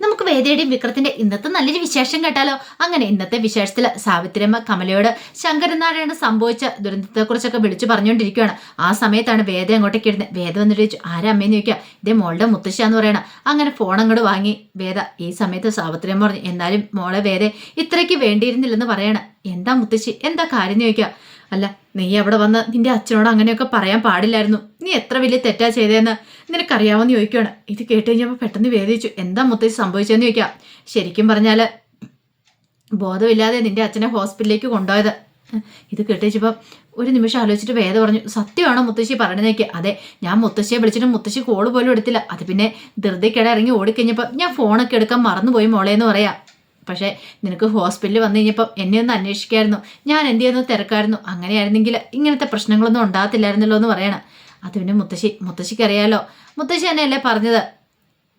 നമുക്ക് വേദയുടെയും വിക്രത്തിന്റെ ഇന്നത്തെ നല്ലൊരു വിശേഷം കേട്ടാലോ? അങ്ങനെ ഇന്നത്തെ വിശേഷത്തിൽ സാവിത്രിയമ്മ കമലയോട് ശങ്കരനാരായണ സംഭവിച്ച ദുരന്തത്തെക്കുറിച്ചൊക്കെ വിളിച്ചു പറഞ്ഞുകൊണ്ടിരിക്കുകയാണ്. ആ സമയത്താണ് വേദ അങ്ങോട്ടേക്ക് ഇടുന്നത് വേദ വന്നിട്ട് ചോദിച്ചു ആരമ്മേന്ന് ചോദിക്കുക. ഇതേ മോളുടെ മുത്തശ്ശാന്ന് പറയണം. അങ്ങനെ ഫോൺ അങ്ങോട്ട് വാങ്ങി. വേദ ഈ സമയത്ത് സാവിത്രിയമ്മ പറഞ്ഞു എന്നാലും മോളെ വേദ ഇത്രയ്ക്ക് വേണ്ടിയിരുന്നില്ലെന്ന് പറയണം. എന്താ മുത്തശ്ശി? എന്താ കാര്യം? എന്ന് ചോദിക്കുക. അല്ല നീ അവിടെ വന്ന് നിന്റെ അച്ഛനോട് അങ്ങനെയൊക്കെ പറയാൻ പാടില്ലായിരുന്നു. നീ എത്ര വലിയ തെറ്റാ ചെയ്തതെന്ന് നിനക്കറിയാമെന്ന് ചോദിക്കുകയാണ്. ഇത് കേട്ട് കഴിഞ്ഞപ്പോൾ പെട്ടെന്ന് വേദിച്ചു എന്താ മുത്തശ്ശി സംഭവിച്ചതെന്ന് ചോദിക്കാം. ശരിക്കും പറഞ്ഞാൽ ബോധമില്ലാതെ നിന്റെ അച്ഛനെ ഹോസ്പിറ്റലിലേക്ക് കൊണ്ടുപോയത്. ഇത് കേട്ടേച്ചപ്പോൾ ഒരു നിമിഷം ആലോചിച്ചിട്ട് വേദ പറഞ്ഞു സത്യമാണോ മുത്തശ്ശി പറഞ്ഞതേക്ക് അതെ ഞാൻ മുത്തശ്ശിയെ വിളിച്ചിട്ട് മുത്തശ്ശി കോൾ പോലും എടുത്തില്ല. അത് പിന്നെ ധൃതിക്കിടെ ഇറങ്ങി ഓടിക്കഴിഞ്ഞപ്പോൾ ഞാൻ ഫോണൊക്കെ എടുക്കാൻ മറന്നുപോയി മോളേന്ന് പറയാം. പക്ഷേ നിനക്ക് ഹോസ്പിറ്റലിൽ വന്നു കഴിഞ്ഞപ്പോൾ എന്നെ ഒന്ന് അന്വേഷിക്കായിരുന്നു. ഞാൻ എന്ത് ചെയ്യുന്നു? തിരക്കായിരുന്നു. അങ്ങനെയായിരുന്നെങ്കിൽ ഇങ്ങനത്തെ പ്രശ്നങ്ങളൊന്നും ഉണ്ടാകത്തില്ലായിരുന്നല്ലോ എന്ന് പറയണം. അത് പിന്നെ മുത്തശ്ശി മുത്തശ്ശിക്ക് അറിയാലോ. മുത്തശ്ശി തന്നെയല്ലേ പറഞ്ഞത്.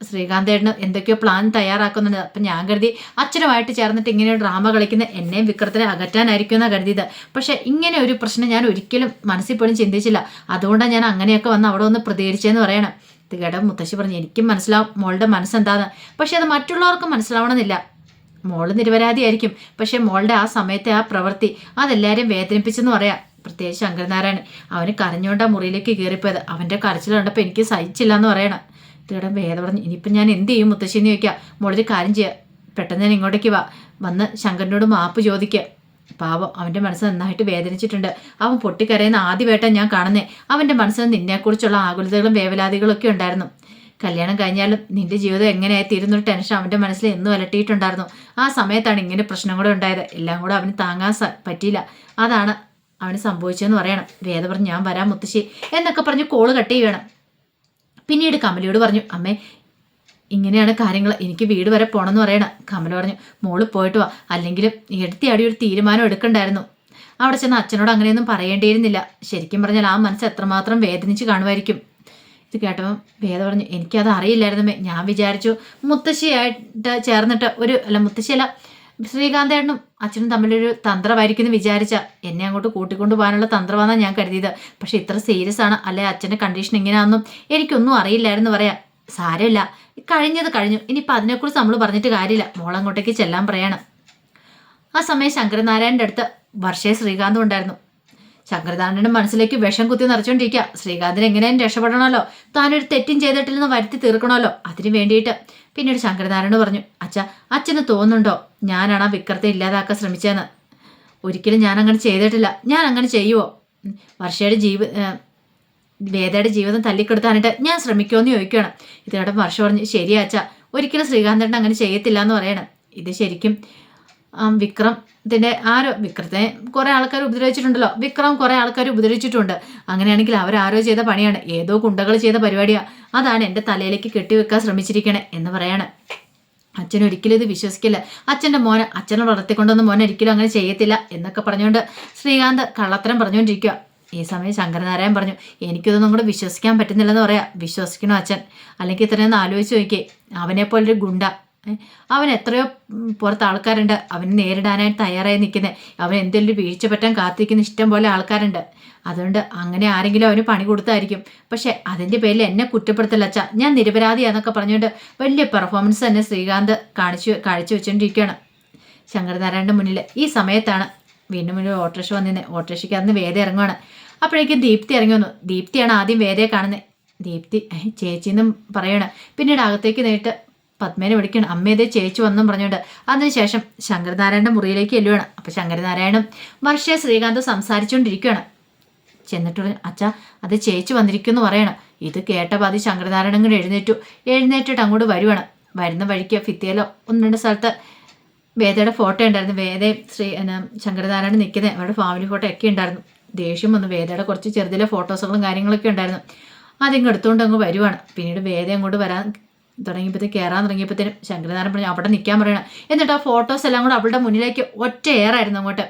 ശ്രീകാന്തേട്ടന് എന്തൊക്കെയോ പ്ലാൻ തയ്യാറാക്കുന്നുണ്ട്. അപ്പം ഞാൻ കരുതി അച്ഛനുമായിട്ട് ചേർന്നിട്ട് ഇങ്ങനെ ഡ്രാമ കളിക്കുന്ന എന്നെയും വിക്രത്തിനെ അകറ്റാനായിരിക്കും എന്നാണ് കരുതിയത്. പക്ഷേ ഇങ്ങനെ ഒരു പ്രശ്നം ഞാൻ ഒരിക്കലും മനസ്സിൽ പോലും ചിന്തിച്ചില്ല. അതുകൊണ്ടാണ് ഞാൻ അങ്ങനെയൊക്കെ വന്ന് അവിടെ ഒന്ന് പ്രതികരിച്ചതെന്ന് പറയണം. ഇത് കേട്ടോ മുത്തശ്ശി പറഞ്ഞു എനിക്കും മനസ്സിലാവും. മോളുടെ മനസ്സെന്താന്ന്? പക്ഷേ അത് മറ്റുള്ളവർക്ക് മനസ്സിലാവണമെന്നില്ല. മോൾ നിരപരാധിയായിരിക്കും. പക്ഷെ മോളുടെ ആ സമയത്തെ ആ പ്രവൃത്തി അതെല്ലാവരും വേദനിപ്പിച്ചെന്ന് പറയാം. പ്രത്യേകിച്ച് ശങ്കരനാരായണൻ. അവന് കരഞ്ഞുകൊണ്ട് മുറിയിലേക്ക് കയറിപ്പോയത്. അവന്റെ കരച്ചിൽ കണ്ടപ്പോൾ എനിക്ക് സഹിച്ചില്ല എന്ന് പറയണം. തീടെ വേദ പറഞ്ഞു ഇനിയിപ്പം ഞാൻ എന്ത് ചെയ്യും? മുത്തശ്ശിന്ന് ചോദിക്കുക മോളൊരു കാര്യം ചെയ്യുക പെട്ടെന്ന് ഞാൻ ഇങ്ങോട്ടേക്ക് വാ. വന്ന് ശങ്കരനോട് മാപ്പ് ചോദിക്കുക പാവം അവന്റെ മനസ്സ് നന്നായിട്ട് വേദനിച്ചിട്ടുണ്ട്. അവൻ പൊട്ടിക്കരയുന്ന ആദ്യമായിട്ടാണ് ഞാൻ കാണുന്നത് അവന്റെ മനസ്സിൽ നിന്നെക്കുറിച്ചുള്ള ആകുലതകളും വേവലാതികളൊക്കെ ഉണ്ടായിരുന്നു. കല്യാണം കഴിഞ്ഞാലും നിന്റെ ജീവിതം എങ്ങനെയായി തീരുന്നൊരു ടെൻഷൻ അവന്റെ മനസ്സിൽ എന്നും അലട്ടിയിട്ടുണ്ടായിരുന്നു. ആ സമയത്താണ് ഇങ്ങനെ പ്രശ്നം കൂടെ ഉണ്ടായത്. എല്ലാം കൂടെ അവന് താങ്ങാൻ പറ്റിയില്ല. അതാണ് അവന് സംഭവിച്ചതെന്ന് പറയണം. വേദ പറഞ്ഞു ഞാൻ വരാം മുത്തശ്ശി എന്നൊക്കെ പറഞ്ഞ് കോൾ കട്ട് ചെയ്യണം. പിന്നീട് കമലിയോട് പറഞ്ഞു അമ്മേ ഇങ്ങനെയാണ് കാര്യങ്ങൾ. എനിക്ക് വീട് വരെ പോകണമെന്ന് പറയണം. കമല പറഞ്ഞു മോൾ പോയിട്ട് വാ. അല്ലെങ്കിലും എടുത്തിയാടി ഒരു തീരുമാനം എടുക്കണ്ടായിരുന്നു. അവിടെ ചെന്ന് അച്ഛനോട് അങ്ങനെയൊന്നും പറയേണ്ടിയിരുന്നില്ല. ശരിക്കും പറഞ്ഞാൽ ആ മനസ്സ് എത്രമാത്രം വേദനിച്ച് കാണുമായിരിക്കും. ഇത് കേട്ടപ്പം വേദ പറഞ്ഞു എനിക്കത് അറിയില്ലായിരുന്നു ഞാൻ വിചാരിച്ചു മുത്തശ്ശിയായിട്ട് ചേർന്നിട്ട് ഒരു അല്ല മുത്തശ്ശിയല്ല ശ്രീകാന്തേട്ടനും അച്ഛനും തമ്മിലൊരു തന്ത്രമായിരിക്കും എന്ന് വിചാരിച്ച എന്നെ അങ്ങോട്ട് കൂട്ടിക്കൊണ്ടു പോകാനുള്ള തന്ത്രമാണെന്നാണ് ഞാൻ കരുതിയത്. പക്ഷെ ഇത്ര സീരിയസ് ആണ്. അല്ലെ അച്ഛന്റെ കണ്ടീഷൻ ഇങ്ങനെയാണെന്നും എനിക്കൊന്നും അറിയില്ലായിരുന്നു പറയാം സാരമില്ല. കഴിഞ്ഞത് കഴിഞ്ഞു. ഇനിയിപ്പോൾ അതിനെക്കുറിച്ച് നമ്മൾ പറഞ്ഞിട്ട് കാര്യമില്ല. മോളങ്ങോട്ടേക്ക് ചെല്ലാൻ പറയണം. ആ സമയം ശങ്കരനാരായണന്റെ അടുത്ത് വർഷേ ശ്രീകാന്തും ഉണ്ടായിരുന്നു. ശങ്കരദാനന്റെ മനസ്സിലേക്ക് വിഷം കുത്തി നിറച്ചുകൊണ്ടിരിക്കുക ശ്രീകാന്തിന് എങ്ങനെയും രക്ഷപ്പെടണമല്ലോ? താനൊരു തെറ്റും ചെയ്തിട്ടില്ലെന്ന് വരുത്തി തീർക്കണമല്ലോ. അതിനു വേണ്ടിയിട്ട്. പിന്നീട് ശങ്കരനാരായണ പറഞ്ഞു അച്ഛ അച്ഛന് തോന്നുന്നുണ്ടോ? ഞാനാണ് ആ വിക്രത്തെ ഇല്ലാതാക്കാൻ ശ്രമിച്ചതെന്ന്. ഒരിക്കലും ഞാൻ അങ്ങനെ ചെയ്തിട്ടില്ല. ഞാൻ അങ്ങനെ ചെയ്യുമോ വർഷയുടെ ജീവ വേദയുടെ ജീവിതം തല്ലിക്കെടുത്താനായിട്ട് ഞാൻ ശ്രമിക്കുമെന്ന് ചോദിക്കുകയാണ്. ഇതിനോടൊപ്പം വർഷ പറഞ്ഞു ശരി അച്ഛ. ഒരിക്കലും ശ്രീകാന്തേട്ടൻ അങ്ങനെ ചെയ്യത്തില്ല എന്ന് പറയണം. ഇത് ശരിക്കും വിക്രമത്തിന്റെ ആരോ വിക്രത്തെ കുറേ ആൾക്കാർ ഉപദ്രവിച്ചിട്ടുണ്ടല്ലോ. വിക്രം കുറേ ആൾക്കാർ ഉപദ്രവിച്ചിട്ടുണ്ട്. അങ്ങനെയാണെങ്കിൽ അവരാരോ ചെയ്ത പണിയാണ്. ഏതോ കുണ്ടകൾ ചെയ്ത പരിപാടിയാണ് അതാണ് എന്റെ തലയിലേക്ക് കെട്ടിവെക്കാൻ ശ്രമിച്ചിരിക്കണേ എന്ന് പറയാണ്. അച്ഛൻ ഒരിക്കലും ഇത് വിശ്വസിക്കില്ല. അച്ഛന്റെ മോനെ അച്ഛനെ വളർത്തിക്കൊണ്ടൊന്നും മോനെ ഒരിക്കലും അങ്ങനെ ചെയ്യത്തില്ല എന്നൊക്കെ പറഞ്ഞുകൊണ്ട് ശ്രീകാന്ത് കള്ളത്തരം പറഞ്ഞുകൊണ്ടിരിക്കുക ഈ സമയം ശങ്കരനാരായൺ പറഞ്ഞു എനിക്കിതൊന്നും കൂടെ വിശ്വസിക്കാൻ പറ്റുന്നില്ലെന്ന് പറയാം. വിശ്വസിക്കണോ അച്ഛൻ? അല്ലെങ്കിൽ ഇത്രയൊന്നും ആലോചിച്ച് നോക്കിയേ. അവനെപ്പോലൊരു ഗുണ്ട. അവൻ എത്രയോ പുറത്ത് ആൾക്കാരുണ്ട്. അവന് നേരിടാനായിട്ട് തയ്യാറായി നിൽക്കുന്നത് അവൻ എന്തെങ്കിലും വീഴ്ച പറ്റാൻ കാത്തിരിക്കുന്ന ഇഷ്ടം പോലെ ആൾക്കാരുണ്ട്. അതുകൊണ്ട് അങ്ങനെ ആരെങ്കിലും അവന് പണി കൊടുത്തായിരിക്കും. പക്ഷെ അതിന്റെ പേരിൽ എന്നെ കുറ്റപ്പെടുത്തല്ല അച്ഛ. ഞാൻ നിരപരാധിയാന്നൊക്കെ പറഞ്ഞുകൊണ്ട് വലിയ പെർഫോമൻസ് തന്നെ ശ്രീകാന്ത് കാണിച്ചു കാഴ്ച വെച്ചുകൊണ്ടിരിക്കുകയാണ് ശങ്കരനാരായണന്റെ മുന്നിൽ ഈ സമയത്താണ് വീണ്ടും വീണ്ടും ഓട്ടോറിക്ഷ വന്നിരുന്നത് ഓട്ടോറിക്ഷയ്ക്ക് അന്ന് വേദ ഇറങ്ങുവാണ്. അപ്പോഴേക്കും ദീപ്തി ഇറങ്ങി വന്നു. ദീപ്തിയാണ് ആദ്യം വേദയെ കാണുന്നത് ദീപ്തി ചേച്ചിന്നും പറയണം. പിന്നീട് അകത്തേക്ക് നേരിട്ട് പത്മേനെ വിളിക്കണം. അമ്മയതേ ചേച്ചി വന്നും പറഞ്ഞുകൊണ്ട് അതിനുശേഷം ശങ്കരനാരായണന്റെ മുറിയിലേക്ക് എല്ലുവാണ് അപ്പൊ ശങ്കരനാരായണും വർഷയെ ശ്രീകാന്ത് സംസാരിച്ചുകൊണ്ടിരിക്കുകയാണ് ചെന്നിട്ട് അച്ഛാ അത് ചേച്ചി വന്നിരിക്കുന്നു പറയണം. ഇത് കേട്ട പാതി ശങ്കരനാരായണൻ കൂടെ എഴുന്നേറ്റു. എഴുന്നേറ്റിട്ട് അങ്ങോട്ട് വരുവാണ്. വരുന്ന വഴിക്ക് ഫിത്തിയിലോ ഒന്ന് രണ്ട് സ്ഥലത്ത് വേദയുടെ ഫോട്ടോ ഉണ്ടായിരുന്നു. വേദയും ശ്രീ ശങ്കരനാരായണൻ നിൽക്കുന്നത് അവരുടെ ഫാമിലി ഫോട്ടോ ഒക്കെ ഉണ്ടായിരുന്നു. ദേഷ്യം വന്നു. വേദയുടെ കുറച്ച് ചെറുതിലെ ഫോട്ടോസുകളും കാര്യങ്ങളൊക്കെ ഉണ്ടായിരുന്നു. അതിങ്ങ് എടുത്തുകൊണ്ട് അങ്ങ് വരുവാണ്. പിന്നീട് വേദ അങ്ങോട്ട് വരാൻ തുടങ്ങിയപ്പോഴത്തേക്ക് കയറാൻ തുടങ്ങിയപ്പോഴത്തേനും ശങ്കരനാരായണൻ പറഞ്ഞു അവിടെ നിൽക്കാൻ പറയണം. എന്നിട്ട് ആ ഫോട്ടോസ് എല്ലാം കൂടെ അവളുടെ മുന്നിലേക്ക് ഒറ്റ ഏറായിരുന്നു അങ്ങോട്ട്.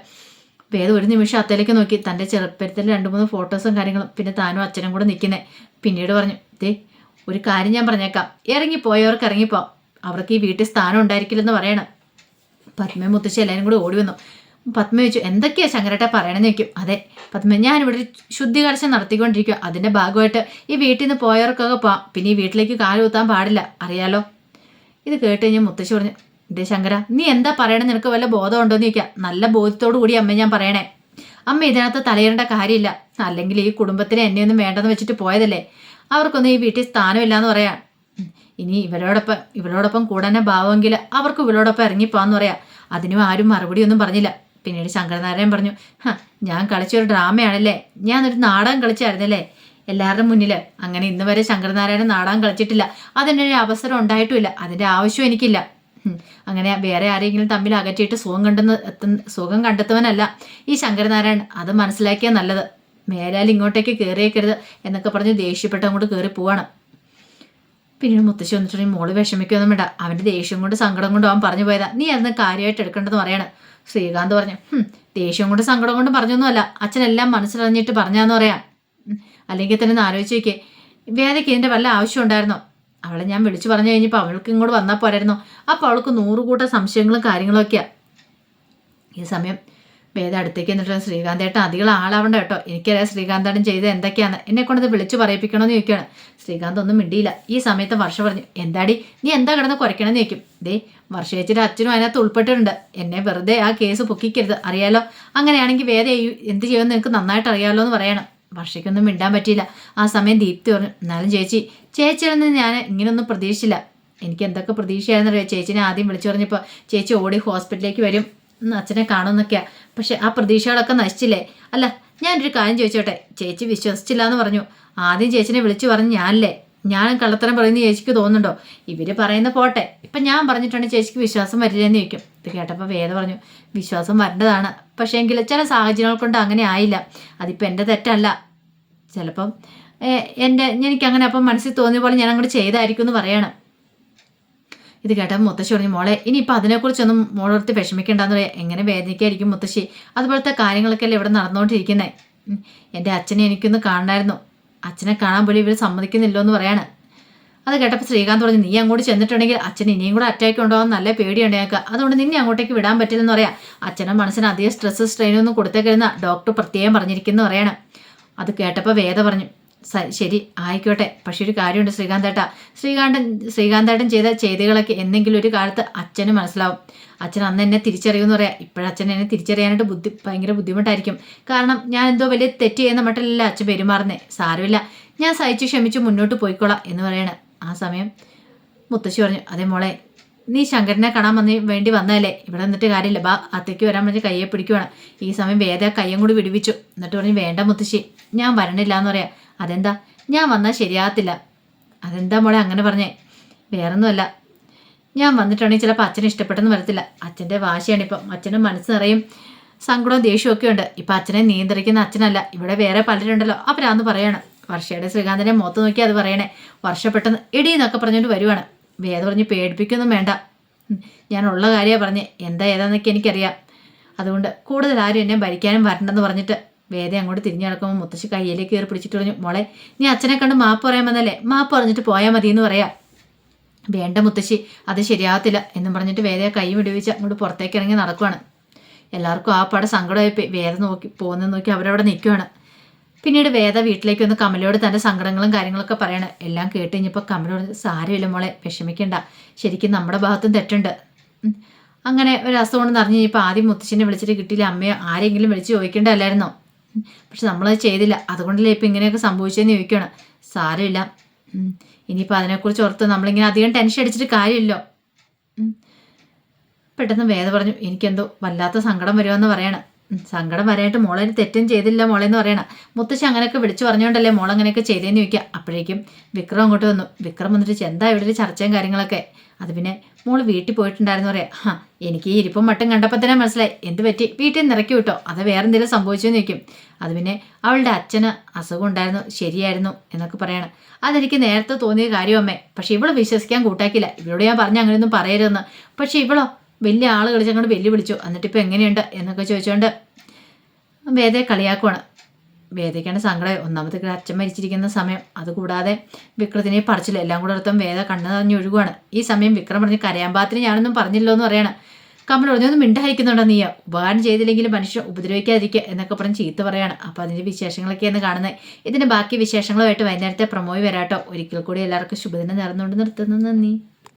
വേദ ഒരു നിമിഷം അത്തേലേക്ക് നോക്കി. തന്റെ ചെറുപ്പത്തിൽ രണ്ട് മൂന്ന് ഫോട്ടോസും കാര്യങ്ങളും പിന്നെ താനും അച്ഛനും കൂടെ നിൽക്കുന്നത് പിന്നീട് പറഞ്ഞു ദേ ഒരു കാര്യം ഞാൻ പറഞ്ഞേക്കാം. ഇറങ്ങിപ്പോയവർക്ക് ഇറങ്ങിപ്പോ. അവർക്ക് ഈ വീട്ടിൽ സ്ഥാനം ഉണ്ടായിരിക്കില്ലെന്ന് പറയണം. പത്മ മുത്തശ്ശി എല്ലാവരും കൂടെ ഓടി വന്നു. പത്മ ചോദിച്ചു എന്തൊക്കെയാ ശങ്കരേട്ട പറയണമെന്ന് ചോദിക്കും. അതെ പത്മ ഞാനിവിടെ ഒരു ശുദ്ധികർശം നടത്തിക്കൊണ്ടിരിക്കുക അതിന്റെ ഭാഗമായിട്ട് ഈ വീട്ടിൽ നിന്ന് പോയവർക്കൊക്കെ പോവാം. പിന്നെ ഈ വീട്ടിലേക്ക് കാലുകുത്താൻ പാടില്ല. അറിയാലോ? ഇത് കേട്ട് കഴിഞ്ഞാൽ മുത്തശ്ശി പറഞ്ഞു ഇതേ ശങ്കര നീ എന്താ പറയണേ നിനക്ക് വല്ല ബോധമുണ്ടോ? എന്ന് ചോദിക്കാം. നല്ല ബോധത്തോടു കൂടി അമ്മ ഞാൻ പറയണേ. അമ്മ ഇതിനകത്ത് തലയിടേണ്ട കാര്യമില്ല. അല്ലെങ്കിൽ ഈ കുടുംബത്തിന് എന്നെയൊന്നും വേണ്ടെന്ന് വെച്ചിട്ട് പോയതല്ലേ? അവർക്കൊന്നും ഈ വീട്ടിൽ സ്ഥാനമില്ലാന്ന് പറയാം. ഇനി ഇവരോടൊപ്പം ഇവരോടൊപ്പം കൂടാനെ ഭാവമെങ്കിൽ അവർക്ക് ഇവരോടൊപ്പം ഇറങ്ങിപ്പോന്ന് പറയാം. അതിനും ആരും മറുപടി ഒന്നും പറഞ്ഞില്ല. പിന്നീട് ശങ്കരനാരായണൻ പറഞ്ഞു ഞാൻ കളിച്ചൊരു ഡ്രാമയാണല്ലേ? ഒരു നാടകം കളിച്ചായിരുന്നല്ലേ? എല്ലാവരുടെ മുന്നിൽ അങ്ങനെ ഇന്ന് വരെ ശങ്കരനാരായണൻ നാടകം കളിച്ചിട്ടില്ല. അതിനൊരു അവസരം ഉണ്ടായിട്ടുമില്ല. അതിന്റെ ആവശ്യം എനിക്കില്ല. അങ്ങനെ വേറെ ആരെങ്കിലും തമ്മിൽ അകറ്റിയിട്ട് സുഖം കണ്ടെന്ന് സുഖം കണ്ടെത്തുവാനല്ല. ഈ ശങ്കരനാരായണൻ അത് മനസ്സിലാക്കിയാൽ നല്ലത്. മേലാൽ ഇങ്ങോട്ടേക്ക് കയറിയേക്കരുത് എന്നൊക്കെ പറഞ്ഞ് ദേഷ്യപ്പെട്ട് അങ്ങോട്ട് കയറി പോവാണ് പിന്നീട് മുത്തശ്ശി വന്നിട്ടുണ്ടെങ്കിൽ മോൾ വിഷമിക്കൊന്നും വേണ്ട. അവന്റെ ദേഷ്യം കൊണ്ട് സങ്കടം കൊണ്ട് അവൻ പറഞ്ഞു പോയതാ. നീ അന്ന് കാര്യമായിട്ട് എടുക്കേണ്ടതെന്ന് പറയണം. ശ്രീകാന്ത് പറഞ്ഞു ദേഷ്യം കൊണ്ട് സങ്കടം കൊണ്ട് പറഞ്ഞൊന്നുമല്ല. അച്ഛനെല്ലാം മനസ്സിലറിഞ്ഞിട്ട് പറഞ്ഞാന്ന് പറയാം. അല്ലെങ്കിൽ തന്നെ ആലോചിച്ച് നോക്കിയേ. വേദയ്ക്ക് ഇതിന്റെ വല്ല ആവശ്യം ഉണ്ടായിരുന്നോ? അവളെ ഞാൻ വിളിച്ചു പറഞ്ഞു കഴിഞ്ഞപ്പോൾ അവൾക്ക് ഇങ്ങോട്ട് വന്നാൽ പോരായിരുന്നോ? അപ്പോൾ അവൾക്ക് നൂറുകൂട്ട സംശയങ്ങളും കാര്യങ്ങളൊക്കെയാണ് ഈ സമയം വേദ അടുത്തേക്ക് എന്നിട്ട് ശ്രീകാന്തേട്ടൻ അധികം ആളാവണ്ട കേട്ടോ. എനിക്കറിയാം ശ്രീകാന്തേട്ടൻ ചെയ്ത് എന്തൊക്കെയാണ്. എന്നെ കൊണ്ടത് വിളിച്ചു പറയിപ്പിക്കണമെന്ന് ചോദിക്കുകയാണ്. ശ്രീകാന്ത് ഒന്നും മിണ്ടിയില്ല. ഈ സമയത്ത് വർഷ പറഞ്ഞു എന്താടി? നീ എന്താ കിടന്ന് കുറയ്ക്കണമെന്ന് ചോദിക്കും. ദേ വർഷേച്ചിയുടെ അച്ഛനും അതിനകത്ത് ഉൾപ്പെട്ടിട്ടുണ്ട്. എന്നെ വെറുതെ ആ കേസ് പൊക്കിക്കരുത്. അറിയാലോ? അങ്ങനെയാണെങ്കിൽ വേദ എന്ത് ചെയ്യുമെന്ന് നിനക്ക് നന്നായിട്ട് അറിയാമല്ലോ എന്ന് പറയണം. വർഷയ്ക്കൊന്നും മിണ്ടാൻ പറ്റിയില്ല. ആ സമയം ദീപ്തി പറഞ്ഞു എന്നാലും ചേച്ചി ചേച്ചിയിൽ ഞാൻ ഇങ്ങനെയൊന്നും പ്രതീക്ഷിച്ചില്ല. എനിക്ക് എന്തൊക്കെ പ്രതീക്ഷയായിരുന്നറിയാം ചേച്ചിനെ ആദ്യം വിളിച്ചു പറഞ്ഞപ്പോൾ ചേച്ചി ഓടി ഹോസ്പിറ്റലിലേക്ക് വരും. അച്ഛനെ കാണുമെന്നൊക്കെയാ പക്ഷെ ആ പ്രതീക്ഷകളൊക്കെ നശിച്ചില്ലേ? അല്ല ഞാനൊരു കാര്യം ചോദിച്ചോട്ടെ? ചേച്ചി വിശ്വസിച്ചില്ല എന്ന് പറഞ്ഞു. ആദ്യം ചേച്ചിനെ വിളിച്ചു പറഞ്ഞു ഞാനല്ലേ? ഞാൻ കള്ളത്തരം പറയുന്ന ചേച്ചിക്ക് തോന്നുന്നുണ്ടോ? ഇവർ പറയുന്ന പോട്ടെ. ഇപ്പം ഞാൻ പറഞ്ഞിട്ടുണ്ടെങ്കിൽ ചേച്ചിക്ക് വിശ്വാസം വരില്ലെന്ന് ചോദിക്കും. ഇത് കേട്ടപ്പോൾ വേദ പറഞ്ഞു വിശ്വാസം വരേണ്ടതാണ്. പക്ഷേ എങ്കിൽ ചില സാഹചര്യങ്ങൾ കൊണ്ട് അങ്ങനെ ആയില്ല. അതിപ്പോൾ എന്റെ തെറ്റല്ല. ചിലപ്പം എന്റെ എന്റെ എനിക്കങ്ങനെ അപ്പം മനസ്സിൽ തോന്നിയ പോലെ ഞാൻ അങ്ങോട്ട് ചെയ്തായിരിക്കും എന്ന് പറയണം. ഇത് കേട്ടപ്പോൾ മുത്തശ്ശി പറഞ്ഞു മോളെ ഇനിയിപ്പോൾ അതിനെക്കുറിച്ചൊന്നും മോളോർത്ത് വിഷമിക്കേണ്ടെന്ന് പറയാം. എങ്ങനെ വേദനിക്കായിരിക്കും മുത്തശ്ശി? അതുപോലത്തെ കാര്യങ്ങളൊക്കെ അല്ലേ ഇവിടെ നടന്നുകൊണ്ടിരിക്കുന്നത് എന്റെ അച്ഛനെ എനിക്കൊന്ന് കാണണമായിരുന്നു അച്ഛനെ കാണാൻ പോലും ഇവർ സമ്മതിക്കുന്നില്ലോ എന്ന് പറയാണ്. അത് കേട്ടപ്പോൾ ശ്രീകാന്ത് പറഞ്ഞു നീ അങ്ങോട്ട് ചെന്നിട്ടുണ്ടെങ്കിൽ അച്ഛൻ ഇനിയും കൂടെ അറ്റാക്ക് ഉണ്ടാവാൻ നല്ല പേടിയുണ്ട് ഞങ്ങൾക്ക് അതുകൊണ്ട് നിന്നെ അങ്ങോട്ടേക്ക് വിടാൻ പറ്റില്ലെന്ന് പറയാം. അച്ഛനും മനസ്സിന് അധികം സ്ട്രെസ് സ്ട്രെയിനൊന്നും കൊടുത്തേക്കരുന്ന ഡോക്ടർ പ്രത്യേകം പറഞ്ഞിരിക്കുന്നു പറയണം. അത് കേട്ടപ്പോൾ വേദ പറഞ്ഞു "സ- ശരി ആയിക്കോട്ടെ. പക്ഷെ ഒരു കാര്യമുണ്ട് ശ്രീകാന്തേട്ട. ശ്രീകാന്തൻ ശ്രീകാന്തേട്ടൻ ചെയ്ത ചെയ്തികളൊക്കെ എന്തെങ്കിലും ഒരു കാലത്ത് അച്ഛന് മനസ്സിലാവും. അച്ഛൻ അന്ന് എന്നെ തിരിച്ചറിയുമെന്ന് പറയാം. ഇപ്പോഴച്ഛൻ എന്നെ തിരിച്ചറിയാനായിട്ട് ബുദ്ധി ഭയങ്കര ബുദ്ധിമുട്ടായിരിക്കും. കാരണം ഞാൻ എന്തോ വലിയ തെറ്റ് ചെയ്യുന്ന മട്ടല്ല അച്ഛൻ പെരുമാറുന്നേ. സാരമില്ല. ഞാൻ സഹിച്ചു ക്ഷമിച്ച് മുന്നോട്ട് പോയിക്കോളാം എന്ന് പറയണ. ആ സമയം മുത്തശ്ശി പറഞ്ഞു അതേ മോളെ നീ ശങ്കരനെ കാണാൻ വന്ന് വേണ്ടി വന്നതല്ലേ? ഇവിടെ നിന്നിട്ട് കാര്യമില്ല. ബാ അത്തേക്ക് വരാൻ പറഞ്ഞ് കയ്യെ പിടിക്കുവാണ്. ഈ സമയം വേദ കയ്യും കൂടി വിടുവിച്ചു. എന്നിട്ട് പറഞ്ഞ് വേണ്ട മുത്തശ്ശി ഞാൻ വരണില്ല എന്ന് പറയാം. അതെന്താ? ഞാൻ വന്നാൽ ശരിയാകത്തില്ല. അതെന്താ മോളെ അങ്ങനെ പറഞ്ഞേ? വേറൊന്നുമല്ല. ഞാൻ വന്നിട്ടുണ്ടെങ്കിൽ ചിലപ്പോൾ അച്ഛനെ ഇഷ്ടപ്പെട്ടെന്ന് വരത്തില്ല. അച്ഛന്റെ വാശിയാണ് ഇപ്പം. അച്ഛന്റെ മനസ്സ് നിറയും സങ്കടവും ദേഷ്യവും ഒക്കെ ഉണ്ട്. ഇപ്പം അച്ഛനെ നിയന്ത്രിക്കുന്ന അച്ഛനല്ല. ഇവിടെ വേറെ പലരുണ്ടല്ലോ. അവരാന്ന് പറയാണ്. വർഷയുടെ ശ്രീകാന്തനെ മുഖത്ത് നോക്കി അത് പറയണേ. വർഷപ്പെട്ടെന്ന് പെട്ടെന്ന് പറഞ്ഞുകൊണ്ട് വരുവാണ്. വേദ പറഞ്ഞ് പേടിപ്പിക്കൊന്നും വേണ്ട. ഞാനുള്ള കാര്യമാണ് പറഞ്ഞ്. എന്താ ഏതാന്നൊക്കെ എനിക്കറിയാം. അതുകൊണ്ട് കൂടുതൽ ആരും എന്നെ ഭരിക്കാനും വരണ്ടെന്ന് പറഞ്ഞിട്ട് വേദ അങ്ങോട്ട് തിരിഞ്ഞു നടക്കുമ്പോൾ മുത്തശ്ശി കയ്യിലേക്ക് കയറി പിടിച്ചിട്ട് പറഞ്ഞു മോളെ നീ അച്ഛനെ കണ്ട് മാപ്പ് പറയാൻ വന്നല്ലേ? മാപ്പ് പറഞ്ഞിട്ട് പോയാൽ മതി എന്ന് പറയാം. വേണ്ട മുത്തശ്ശി അത് ശരിയാകത്തില്ല എന്നും പറഞ്ഞിട്ട് വേദയെ കൈ വിടുവിച്ച് അങ്ങോട്ട് പുറത്തേക്ക് ഇറങ്ങി നടക്കുവാണ്. എല്ലാവർക്കും ആ പാടെ സങ്കടമായി വേദ നോക്കി പോകുന്നത് നോക്കി അവരവിടെ നിൽക്കുവാണ് പിന്നീട് വേദ വീട്ടിലേക്ക് വന്ന് കമലയോട് തന്റെ സങ്കടങ്ങളും കാര്യങ്ങളൊക്കെ പറയണം. എല്ലാം കേട്ട് കഴിഞ്ഞപ്പോൾ കമലോട് സാരമില്ല മോളെ വിഷമിക്കണ്ട. ശരിക്കും നമ്മുടെ ഭാഗത്തും തെറ്റുണ്ട്. അങ്ങനെ ഒരു അസുഖം നിറഞ്ഞു കഴിഞ്ഞപ്പോൾ ആദ്യം മുത്തശ്ശിനെ വിളിച്ചിട്ട് കിട്ടിയില്ല. അമ്മയോ ആരെങ്കിലും വിളിച്ച് ചോദിക്കേണ്ടല്ലായിരുന്നോ? ഉം. പക്ഷെ നമ്മളത് ചെയ്തില്ല. അതുകൊണ്ടല്ലേ ഇപ്പം ഇങ്ങനെയൊക്കെ സംഭവിച്ചതെന്ന് ചോദിക്കുകയാണ്. സാരമില്ല. ഇനിയിപ്പോൾ അതിനെക്കുറിച്ച് ഓർത്ത് നമ്മളിങ്ങനെ അധികം ടെൻഷൻ അടിച്ചിട്ട് കാര്യമില്ലോ പെട്ടെന്ന് വേദ പറഞ്ഞു എനിക്കെന്തോ വല്ലാത്ത സങ്കടം വരുമെന്ന് പറയണം. സങ്കടം വരായിട്ട് മോളെ തെറ്റും ചെയ്തില്ല മോളെന്ന് പറയണം. മുത്തശ്ശി അങ്ങനെയൊക്കെ വിളിച്ചു പറഞ്ഞുകൊണ്ടല്ലേ മോൾ അങ്ങനെയൊക്കെ ചെയ്തേന്ന് ചോദിക്കുക അപ്പോഴേക്കും വിക്രം അങ്ങോട്ട് വന്നു. വിക്രം വന്നിട്ട് എന്താ ഇവിടെ ഒരു ചർച്ചയും കാര്യങ്ങളൊക്കെ? അത് പിന്നെ മോൾ വീട്ടിൽ പോയിട്ടുണ്ടായിരുന്നു പറയാം. ഹാ എനിക്ക് ഈ ഇരിപ്പം മട്ടും കണ്ടപ്പോൾ തന്നെ മനസ്സിലായി. എന്ത് പറ്റി? വീട്ടിൽ നിന്ന് ഇറക്കി വിട്ടോ? അത് വേറെ എന്തെങ്കിലും സംഭവിച്ചെന്ന് ചോദിക്കും. അത് പിന്നെ അവളുടെ അച്ഛന് അസുഖം ഉണ്ടായിരുന്നു. ശരിയായിരുന്നു എന്നൊക്കെ പറയണം. അതെനിക്ക് നേരത്തെ തോന്നിയ കാര്യം അമ്മേ. പക്ഷെ ഇവൾ വിശ്വസിക്കാൻ കൂട്ടാക്കില്ല ഇവളോട് ഞാൻ പറഞ്ഞ അങ്ങനെയൊന്നും പറയരുതെന്ന്. പക്ഷെ ഇവളോ വലിയ ആൾ കളിച്ചങ്ങോട്ട് വെല്ലു വിളിച്ചു എന്നിട്ട് ഇപ്പം എങ്ങനെയുണ്ട്? എന്നൊക്കെ ചോദിച്ചുകൊണ്ട് വേദയെ കളിയാക്കുവാണ്. വേദയ്ക്കാണ് സങ്കടം. ഒന്നാമത്തെ അച്ഛൻ മരിച്ചിരിക്കുന്ന സമയം. അതുകൂടാതെ വിക്രത്തിനെ പറിച്ചില്ല. എല്ലാം കൂടെ അർത്ഥം വേദ കണ്ണു നിറഞ്ഞു ഒഴുകുവാണ്. ഈ സമയം വിക്രം പറഞ്ഞ് കരയാൻ പാത്തിന് ഞാനൊന്നും പറഞ്ഞില്ലോ എന്ന് പറയണം. കമൽ പറഞ്ഞൊന്നും മിണ്ടായിരിക്കുന്നുണ്ടോ നീയോ? ഉപകാരം ചെയ്തില്ലെങ്കിലും മനുഷ്യൻ ഉപദ്രവിക്കാതിരിക്കുക എന്നൊക്കെ പറഞ്ഞ് ചീത്ത പറയാണ്. അപ്പോൾ അതിന്റെ വിശേഷങ്ങളൊക്കെയാണ് കാണുന്നത്. ഇതിന്റെ ബാക്കി വിശേഷങ്ങളുമായിട്ട് വൈകുന്നേരത്തെ പ്രമോയി വരാട്ടോ. ഒരിക്കൽ കൂടി എല്ലാവർക്കും ശുഭദിനം നേർന്നുകൊണ്ട് നിർത്തുന്നു. നന്ദി.